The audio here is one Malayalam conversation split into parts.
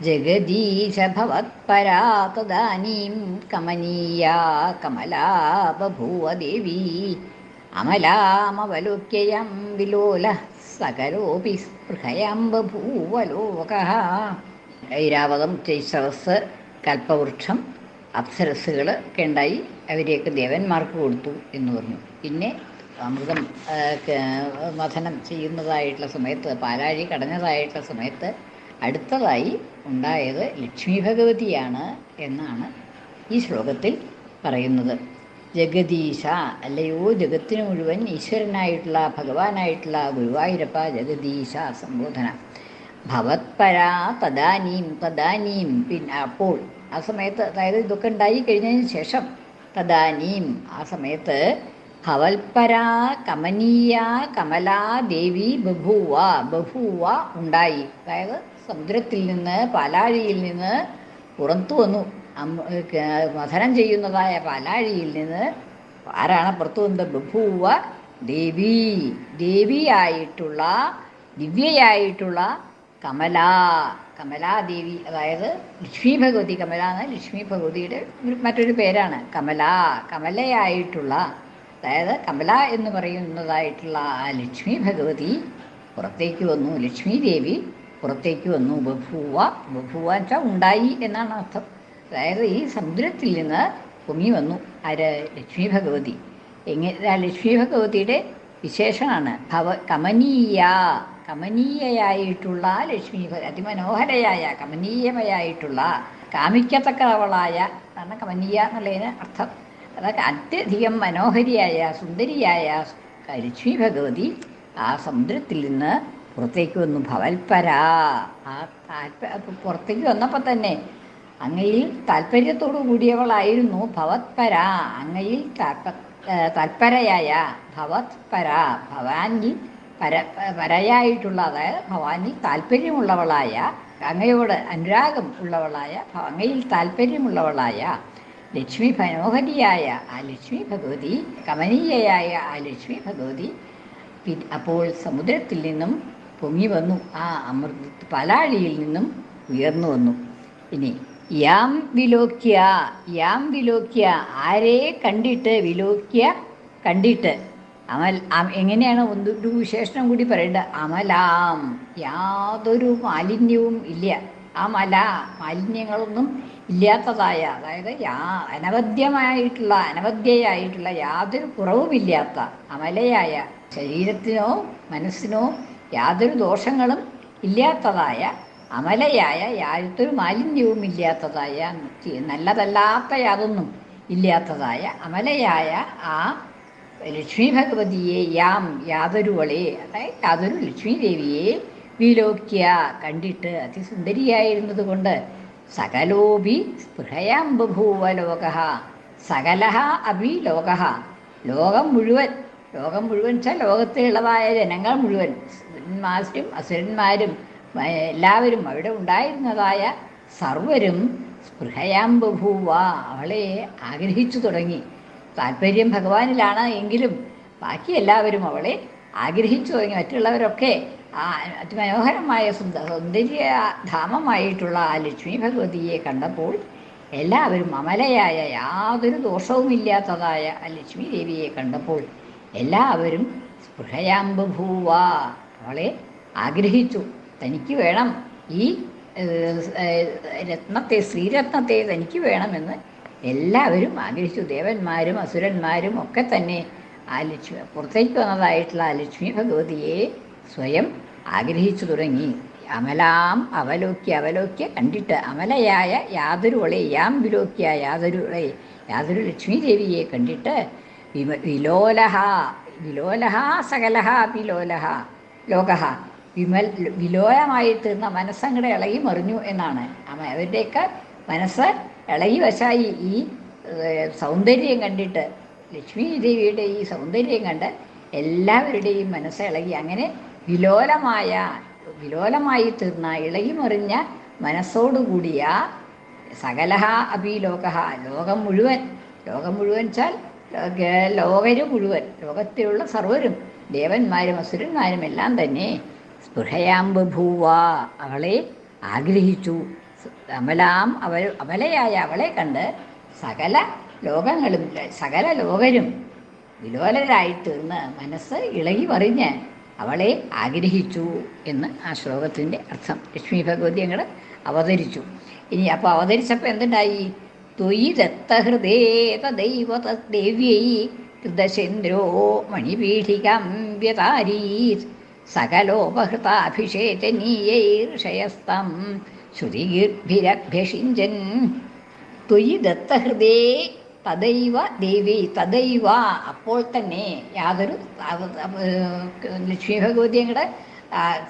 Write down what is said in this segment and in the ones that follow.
ജഗദീശ ഭവത്പരാ തദാനീം കമനീയാ കമലാ ബഭൂവ ദേവി അമലാമവലോക്യയം വിലോല സകലോപി സ്പൃഹയം ബഭൂവ ലോക ഐരാവതം ചൈശ്രവസ് കൽപ്പവൃക്ഷം അപ്സരസ്സുകൾ ഒക്കെ ഉണ്ടായി അവരെയൊക്കെ ദേവന്മാർക്ക് കൊടുത്തു എന്ന് പറഞ്ഞു. പിന്നെ അമൃതം മഥനം ചെയ്യുന്നതായിട്ടുള്ള സമയത്ത് പാലാഴി കടഞ്ഞതായിട്ടുള്ള സമയത്ത് അടുത്തതായി ഉണ്ടായത് ലക്ഷ്മി ഭഗവതിയാണ് എന്നാണ് ഈ ശ്ലോകത്തിൽ പറയുന്നത്. ജഗദീശ അല്ലയോ ജഗത്തിന് മുഴുവൻ ഈശ്വരനായിട്ടുള്ള ഭഗവാനായിട്ടുള്ള ഗുരുവായൂരപ്പ ജഗദീശ സംബോധന. ഭവത്പരാ തദാനീം തദാനീം. പിന്നെ അപ്പോൾ ആ സമയത്ത് അതായത് ഇതൊക്കെ ഉണ്ടായി കഴിഞ്ഞതിന് ശേഷം തദാനീം. ആ സമയത്ത് ഭവൽപരാ കമനീയ കമലാ ദേവി ബഭൂവ ബഭൂവ ഉണ്ടായി. അതായത് സമുദ്രത്തിൽ നിന്ന് പാലാഴിയിൽ നിന്ന് പുറത്തു വന്നു. മഥനം ചെയ്യുന്നതായ പാലാഴിയിൽ നിന്ന് ആരാണ് പുറത്തു വന്നത്. ബഭൂവ ദേവി ദേവിയായിട്ടുള്ള ദിവ്യയായിട്ടുള്ള കമല കമലാദേവി അതായത് ലക്ഷ്മി ഭഗവതി കമല എന്ന ലക്ഷ്മി ഭഗവതിയുടെ മറ്റൊരു പേരാണ്. കമല കമലയായിട്ടുള്ള അതായത് കമല എന്ന് പറയുന്നതായിട്ടുള്ള ആ ലക്ഷ്മി ഭഗവതി പുറത്തേക്ക് വന്നു. ലക്ഷ്മി ദേവി പുറത്തേക്ക് വന്നു. ബഭൂവ ബഭൂവ വെച്ചാൽ ഉണ്ടായി എന്നാണ് അർത്ഥം. അതായത് ഈ സമുദ്രത്തിൽ നിന്ന് പൊങ്ങി വന്നു. ആര്? ലക്ഷ്മി ഭഗവതി. എങ്ങനെ ലക്ഷ്മി ഭഗവതിയുടെ വിശേഷമാണ് ഭവ കമനീയ കമനീയയായിട്ടുള്ള ലക്ഷ്മി അതിമനോഹരയായ കമനീയമയായിട്ടുള്ള കാമിക്കത്തക്കവളായ എന്നാണ് കമനീയ എന്നുള്ളതിന് അർത്ഥം. അതൊക്കെ അത്യധികം മനോഹരിയായ സുന്ദരിയായ ലക്ഷ്മി ഭഗവതി ആ സമുദ്രത്തിൽ നിന്ന് പുറത്തേക്ക് വന്നു. ഭവൽപരാ ആ താല്പ അപ്പൊ പുറത്തേക്ക് വന്നപ്പോൾ തന്നെ അങ്ങയിൽ താല്പര്യത്തോടു കൂടിയവളായിരുന്നു ഭവത്പരാ അങ്ങയിൽ താൽപ- തൽപരയായ ഭവാനിൽ പര. പരയായിട്ടുള്ള അതായത് ഭവാനിൽ താല്പര്യമുള്ളവളായ അങ്ങയോട് അനുരാഗം ഉള്ളവളായ അങ്ങയിൽ താല്പര്യമുള്ളവളായ ലക്ഷ്മി മനോഹരിയായ ആ ലക്ഷ്മി ഭഗവതി കമനീയയായ ആ ലക്ഷ്മി ഭഗവതി അപ്പോൾ സമുദ്രത്തിൽ നിന്നും പൊങ്ങി വന്നു. ആ അമൃത പലാഴിയിൽ നിന്നും ഉയർന്നു വന്നു. ഇനി യാം വിലോക്യ യാം വിലോക്യ ആരെ കണ്ടിട്ട് വിലോക്യ കണ്ടിട്ട്? അമൽ എങ്ങനെയാണ് ഒരു വിശേഷണം കൂടി പറയേണ്ടത് അമലാം യാതൊരു മാലിന്യവും ഇല്ല. അമല മാലിന്യങ്ങളൊന്നും ഇല്ലാത്തതായ അതായത് യാ അനവധ്യമായിട്ടുള്ള അനവധ്യയായിട്ടുള്ള യാതൊരു കുറവുമില്ലാത്ത അമലയായ ശരീരത്തിനോ മനസ്സിനോ യാതൊരു ദോഷങ്ങളും ഇല്ലാത്തതായ അമലയായ യാതൊരു മാലിന്യവും ഇല്ലാത്തതായ നല്ലതല്ലാത്ത യാതൊന്നും ഇല്ലാത്തതായ അമലയായ ആ ലക്ഷ്മി ഭഗവതിയെ യാം യാതൊരുവളെ അതായത് യാതൊരു ലക്ഷ്മി ദേവിയെ വിലോക്യ കണ്ടിട്ട് അതിസുന്ദരിയായിരുന്നത് കൊണ്ട് സകലോപി സ്പൃഹയാം ബഭൂവ ലോക സകല അഭി ലോക. ലോകം മുഴുവൻ ലോകം മുഴുവൻ വെച്ചാൽ ലോകത്തിലുള്ളതായ ജനങ്ങൾ മുഴുവൻ സുരന്മാരും അസുരന്മാരും എല്ലാവരും അവിടെ ഉണ്ടായിരുന്നതായ സർവരും സ്പൃഹയാം ബഭൂവ അവളെ ആഗ്രഹിച്ചു തുടങ്ങി. താല്പര്യം ഭഗവാനിലാണ് എങ്കിലും ബാക്കി എല്ലാവരും അവളെ ആഗ്രഹിച്ചു തുടങ്ങി. മറ്റുള്ളവരൊക്കെ ആ അതിമനോഹരമായ സുന്ദ സൗന്ദര്യ ധാമമായിട്ടുള്ള ആ ലക്ഷ്മി ഭഗവതിയെ കണ്ടപ്പോൾ എല്ലാവരും അമലയായ യാതൊരു ദോഷവുമില്ലാത്തതായ ആ ലക്ഷ്മി ദേവിയെ കണ്ടപ്പോൾ എല്ലാവരും സ്പൃഹയാമ്പഭൂവ അവളെ ആഗ്രഹിച്ചു. തനിക്ക് വേണം ഈ രത്നത്തെ ശ്രീരത്നത്തെ തനിക്ക് വേണമെന്ന് എല്ലാവരും ആഗ്രഹിച്ചു. ദേവന്മാരും അസുരന്മാരും ഒക്കെ തന്നെ ആ ലക്ഷ്മി പുറത്തേക്ക് വന്നതായിട്ടുള്ള ആ ലക്ഷ്മി ഭഗവതിയെ സ്വയം ആഗ്രഹിച്ചു തുടങ്ങി. അമലാം അവലോക്യ അവലോക്യ കണ്ടിട്ട് അമലയായ യാതൊരുവളെ യാം വിലോക്യ യാതൊരുവളെ യാതൊരു ലക്ഷ്മി ദേവിയെ കണ്ടിട്ട് വിലോലഹ വിലോലഹ സകലഹ വിലോലഹ. ലോകഹ. വിമൽ വിലോലമായി തീർന്ന മനസ്സങ്ങടെ ഇളകി മറിഞ്ഞു എന്നാണ്. അവ- അവരുടെയൊക്കെ മനസ്സ് ഇളകി വശായി ഈ സൗന്ദര്യം കണ്ടിട്ട് ലക്ഷ്മി ദേവിയുടെ ഈ സൗന്ദര്യം കണ്ട് എല്ലാവരുടെയും മനസ്സ് ഇളകി അങ്ങനെ വിലോലമായ വിലോലമായി തീർന്ന ഇളകി മറിഞ്ഞ മനസ്സോടുകൂടിയ സകലഹ അപി ലോകഹ ലോകം മുഴുവൻ. ലോകം മുഴുവൻ വെച്ചാൽ ലോക- ലോകര് മുഴുവൻ ലോകത്തിലുള്ള സർവരും ദേവന്മാരും അസുരന്മാരും എല്ലാം തന്നെ സ്പൃഹയാമ്പ് ഭൂവാ അവളെ ആഗ്രഹിച്ചു. അമലാം അവൾ അമലയായ അവളെ കണ്ട് സകല ലോകങ്ങളും സകല ലോകരും വിലോലരായി തീർന്ന് മനസ്സ് ഇളകി മറിഞ്ഞ് അവളെ ആഗ്രഹിച്ചു എന്ന് ആ ശ്ലോകത്തിന്റെ അർത്ഥം. ലക്ഷ്മി ഭഗവതി അങ്ങോട്ട് അവതരിച്ചു. ഇനി അപ്പോൾ അവതരിച്ചപ്പോൾ എന്തുണ്ടായി? ത്വയി ദത്തഹൃദേ തദൈവ തദ്ദേവ്യൈ കൃതശേന്ദ്രോ മണിപീഠികം വ്യതാരീത് സകലോപഹൃതാഭിഷേചനീയൈർഷയസ്തം ശ്രുതിഗീർഭിരഭ്യഷിഞ്ചൻ. ത്വയി ദത്തഹൃദേ തദൈവ ദേവി തദൈവ. അപ്പോൾ തന്നെ യാതൊരു ലക്ഷ്മി ഭഗവതി അങ്ങടെ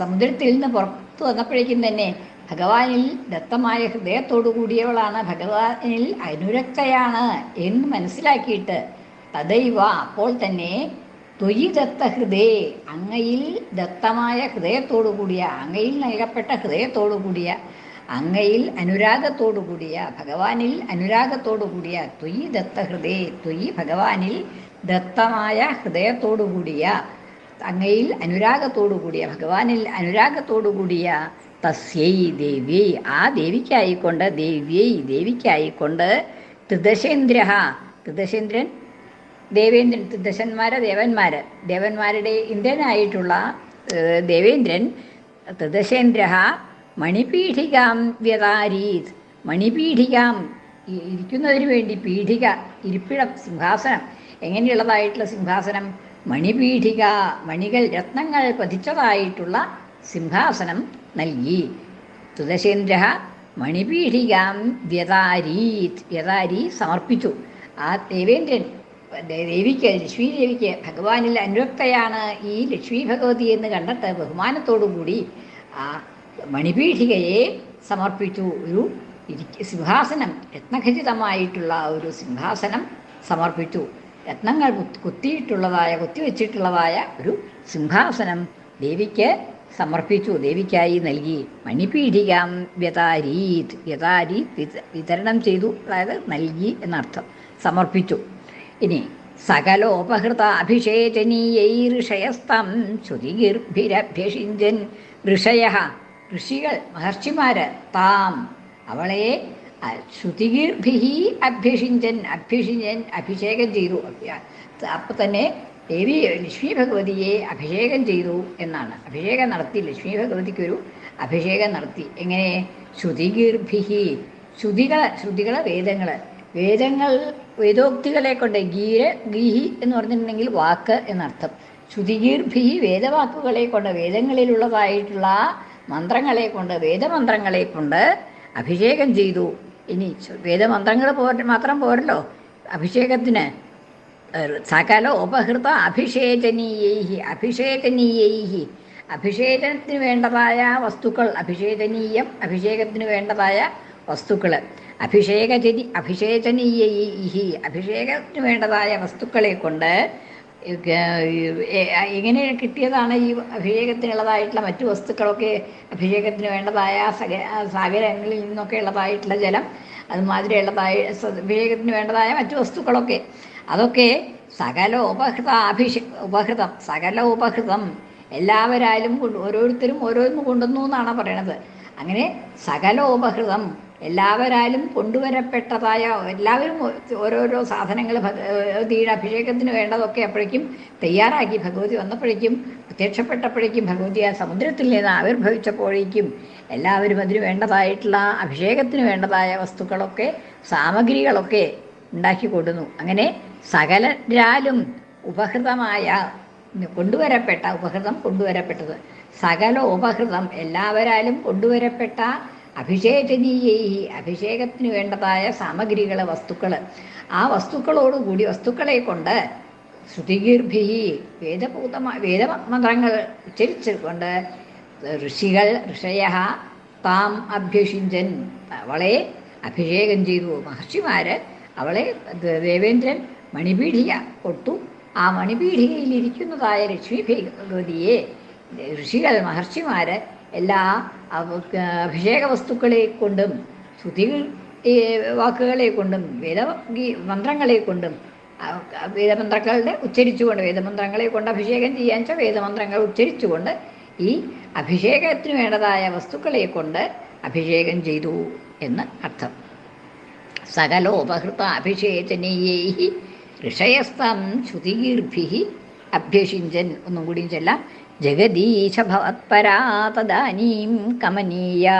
സമുദ്രത്തിൽ നിന്ന് പുറത്തു വന്നപ്പോഴേക്കും തന്നെ ഭഗവാനിൽ ദത്തമായ ഹൃദയത്തോടു കൂടിയവളാണ് ഭഗവാനിൽ അനുരക്തയാണ് എന്ന് മനസ്സിലാക്കിയിട്ട് തദൈവ അപ്പോൾ തന്നെ തൊയി ദത്ത ഹൃദേ അങ്ങയിൽ ദത്തമായ ഹൃദയത്തോടു കൂടിയ അങ്ങയിൽ നൽകപ്പെട്ട ഹൃദയത്തോടു കൂടിയ അങ്ങയിൽ അനുരാഗത്തോടു കൂടിയ ഭഗവാനിൽ അനുരാഗത്തോടു കൂടിയ ത്വയി ദത്ത ഹൃദേ ത്വയി ഭഗവാനിൽ ദത്തമായ ഹൃദയത്തോടു കൂടിയ അങ്ങയിൽ അനുരാഗത്തോടു കൂടിയ ഭഗവാനിൽ അനുരാഗത്തോടു കൂടിയ തസ്യൈ ദേവ്യൈ. ആ ദേവിക്കായിക്കൊണ്ട് ദേവ്യൈ ദേവിക്കായിക്കൊണ്ട് ത്രിദശേന്ദ്ര ത്രിദശേന്ദ്രൻ ദേവേന്ദ്രൻ ത്രിദശന്മാരെ ദേവന്മാര്. ദേവന്മാരുടെ ഇന്ദ്രനായിട്ടുള്ള ദേവേന്ദ്രൻ ത്രിദശേന്ദ്ര മണിപീഠികാം വ്യതാരീത്. മണിപീഠികാം ഇരിക്കുന്നതിന് വേണ്ടി പീഠിക ഇരിപ്പിടം സിംഹാസനം. എങ്ങനെയുള്ളതായിട്ടുള്ള സിംഹാസനം? മണിപീഠിക മണികൾ രത്നങ്ങൾ പതിച്ചതായിട്ടുള്ള സിംഹാസനം നൽകി. തുദശേന്ദ്ര മണിപീഠികാം വ്യതാരീത്. വ്യതാരി സമർപ്പിച്ചു. ആ ദേവേന്ദ്രൻ ദേവിക്ക് ലക്ഷ്മി ദേവിക്ക് ഭഗവാനിൽ അനുരക്തയാണ് ഈ ലക്ഷ്മി ഭഗവതി എന്ന് കണ്ടിട്ട് ബഹുമാനത്തോടുകൂടി ആ മണിപീഠികയെ സമർപ്പിച്ചു. ഒരു സിംഹാസനം രത്നഖചിതമായിട്ടുള്ള ഒരു സിംഹാസനം സമർപ്പിച്ചു. രത്നങ്ങൾ കുത്തി- കുത്തിയിട്ടുള്ളതായ കുത്തിവെച്ചിട്ടുള്ളതായ ഒരു സിംഹാസനം ദേവിക്ക് സമർപ്പിച്ചു. ദേവിക്കായി നൽകി. മണിപീഠികാം വ്യതാരീത് വ്യതാരീത് വിതരണം ചെയ്തു. അതായത് നൽകി എന്നർത്ഥം. സമർപ്പിച്ചു. ഇനി സകലോപഹൃത അഭിഷേചനീയൈഋഷയസ്തം ശ്രുതിഗിർഭിരഭ്യഷിഞ്ചൻ ഋഷയ. ഋഷികൾ മഹർഷിമാര് താം അവളെ ശ്രുതിഗീർഭിഹി അഭ്യഷിഞ്ചൻ അഭ്യഷിഞ്ചൻ അഭിഷേകം ചെയ്തു. അപ്പം തന്നെ ദേവി ലക്ഷ്മി ഭഗവതിയെ അഭിഷേകം ചെയ്തു എന്നാണ്. അഭിഷേകം നടത്തി. ലക്ഷ്മി ഭഗവതിക്കൊരു അഭിഷേകം നടത്തി. എങ്ങനെ? ശ്രുതിഗീർഭിഹി. ശ്രുതികൾ ശ്രുതികൾ വേദങ്ങൾ വേദങ്ങൾ വേദോക്തികളെ കൊണ്ട് ഗീര ഗീഹി എന്ന് പറഞ്ഞിട്ടുണ്ടെങ്കിൽ വാക്ക് എന്നർത്ഥം. ശുതിഗീർഭി വേദവാക്കുകളെ കൊണ്ട് വേദങ്ങളിലുള്ളതായിട്ടുള്ള മന്ത്രങ്ങളെ കൊണ്ട് വേദമന്ത്രങ്ങളെ കൊണ്ട് അഭിഷേകം ചെയ്തു. ഇനി വേദമന്ത്രങ്ങൾ പോര മാത്രം പോരല്ലോ. അഭിഷേകത്തിന് സകല ഉപഹൃത അഭിഷേചനീയൈഹി അഭിഷേചനീയൈഹി. അഭിഷേചനത്തിന് വേണ്ടതായ വസ്തുക്കൾ അഭിഷേചനീയം അഭിഷേകത്തിന് വേണ്ടതായ വസ്തുക്കൾ അഭിഷേകചരി അഭിഷേചനീയൈഹി അഭിഷേകത്തിന് വേണ്ടതായ വസ്തുക്കളെ കൊണ്ട് എങ്ങനെ കിട്ടിയതാണ് ഈ അഭിഷേകത്തിനുള്ളതായിട്ടുള്ള മറ്റു വസ്തുക്കളൊക്കെ അഭിഷേകത്തിന് വേണ്ടതായ സാഗരങ്ങളിൽ നിന്നൊക്കെ ഉള്ളതായിട്ടുള്ള ജലം അതുമാതിരിയുള്ളതായ അഭിഷേകത്തിന് വേണ്ടതായ മറ്റു വസ്തുക്കളൊക്കെ. അതൊക്കെ സകല ഉപഹൃത അഭിഷേ ഉപഹൃതം സകല ഉപഹൃതം എല്ലാവരായാലും ഓരോരുത്തരും ഓരോന്ന് കൊണ്ടുവന്നു എന്നാണ് പറയണത്. അങ്ങനെ സകല ഉപഹൃതം എല്ലാവരാലും കൊണ്ടുവരപ്പെട്ടതായ എല്ലാവരും ഓരോരോ സാധനങ്ങൾ ഭഗവതിയുടെ വേണ്ടതൊക്കെ അപ്പോഴേക്കും തയ്യാറാക്കി ഭഗവതി വന്നപ്പോഴേക്കും പ്രത്യക്ഷപ്പെട്ടപ്പോഴേക്കും ഭഗവതി ആ സമുദ്രത്തിൽ നിന്ന് ആവിർഭവിച്ചപ്പോഴേക്കും എല്ലാവരും അതിന് വേണ്ടതായിട്ടുള്ള അഭിഷേകത്തിന് വേണ്ടതായ വസ്തുക്കളൊക്കെ സാമഗ്രികളൊക്കെ ഉണ്ടാക്കി കൊടുന്നു. അങ്ങനെ സകലരാലും ഉപഹൃതമായ കൊണ്ടുവരപ്പെട്ട ഉപഹൃതം കൊണ്ടുവരപ്പെട്ടത്. സകല ഉപഹൃതം എല്ലാവരാലും കൊണ്ടുവരപ്പെട്ട അഭിഷേചനീയ അഭിഷേകത്തിന് വേണ്ടതായ സാമഗ്രികൾ വസ്തുക്കൾ ആ വസ്തുക്കളോടുകൂടി വസ്തുക്കളെ കൊണ്ട് ശ്രുതിഗീർഭി വേദഭൂതമ വേദമന്ത്രങ്ങൾ ഉച്ചരിച്ചുകൊണ്ട് ഋഷികൾ ഋഷയ താം അഭ്യഷിഞ്ചൻ അവളെ അഭിഷേകം ചെയ്തു. മഹർഷിമാര് അവളെ ദേവേന്ദ്രൻ മണിപീഠിക കൊട്ടു. ആ മണിപീഠികയിൽ ഇരിക്കുന്നതായ ലക്ഷ്മി ഭഗവതിയെ ഋഷികൾ മഹർഷിമാര് എല്ലാ അവ- അഭിഷേക വസ്തുക്കളെ കൊണ്ടും ശ്രുതികൾ ഈ വാക്കുകളെ കൊണ്ടും വേദ മന്ത്രങ്ങളെ കൊണ്ടും വേദമന്ത്രങ്ങളുടെ ഉച്ചരിച്ചുകൊണ്ട് വേദമന്ത്രങ്ങളെ കൊണ്ട് അഭിഷേകം ചെയ്യാൻ വെച്ചാൽ വേദമന്ത്രങ്ങൾ ഉച്ചരിച്ചുകൊണ്ട് ഈ അഭിഷേകത്തിന് വേണ്ടതായ വസ്തുക്കളെ കൊണ്ട് അഭിഷേകം ചെയ്തു എന്ന് അർത്ഥം. സകലോപഹൃത അഭിഷേചനീയൈ ഋഷയസ്തം ശ്രുതികീർഭി അഭ്യഷിഞ്ചൻ. ഒന്നും കൂടിയും ചെല്ലാം ജഗദീശ ഭവത്പരാ തദാനീം കമനീയ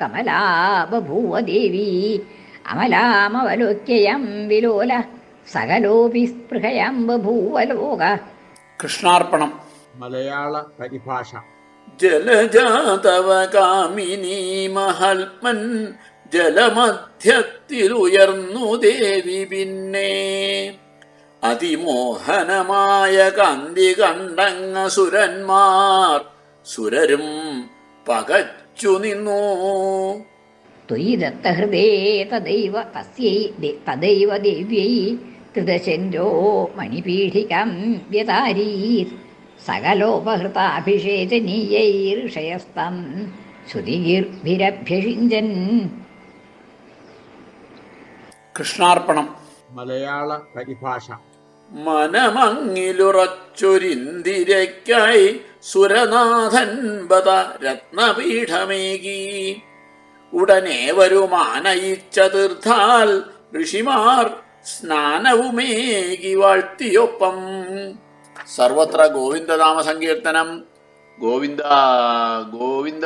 കമലാ ബഭൂവ ദേവി അമലാമവലോക്യയം വിലോല സകലോപി സ്പൃഹയം ബഭൂവലോക കൃഷ്ണാർപ്പണം. മലയാള പരിഭാഷ. ജലജാതവ കാമിനി മഹൽമൻ ജലമധ്യത്തിലുയർന്നു ദേവി പിന്നെ. അതിമോഹനമായ കാന്തി കണ്ടങ്ങ സുരന്മാർ സുരരും പകച്ചു നിന്നു. ത്വയി ദത്തഹൃദേ തദൈവ തസ്യൈ ദേ- തദൈവ ദേവ്യൈ കൃതശന്ദ്രോ മണിപീഠികം വ്യതാരീർ സകലോപഹൃതാഭിഷേചനീയൈർഷയസ്തം ശ്രുതിഗീർഭിരഭ്യഷിഞ്ചൻ. കൃഷ്ണാർപ്പണം. മലയാള പരിഭാഷ. മനമങ്ങിലുറച്ചൊരിന്തിരയ്ക്കായി സുരനാഥൻ ബത രത്നപീഠമേകി. ഉടനെ വരുമാനയിച്ചതീർത്ഥാൽ ഋഷിമാർ സ്നാനവുമേകി വാഴ്ത്തിയൊപ്പം. സർവത്ര ഗോവിന്ദനാമ സങ്കീർത്തനം ഗോവിന്ദ ഗോവിന്ദ.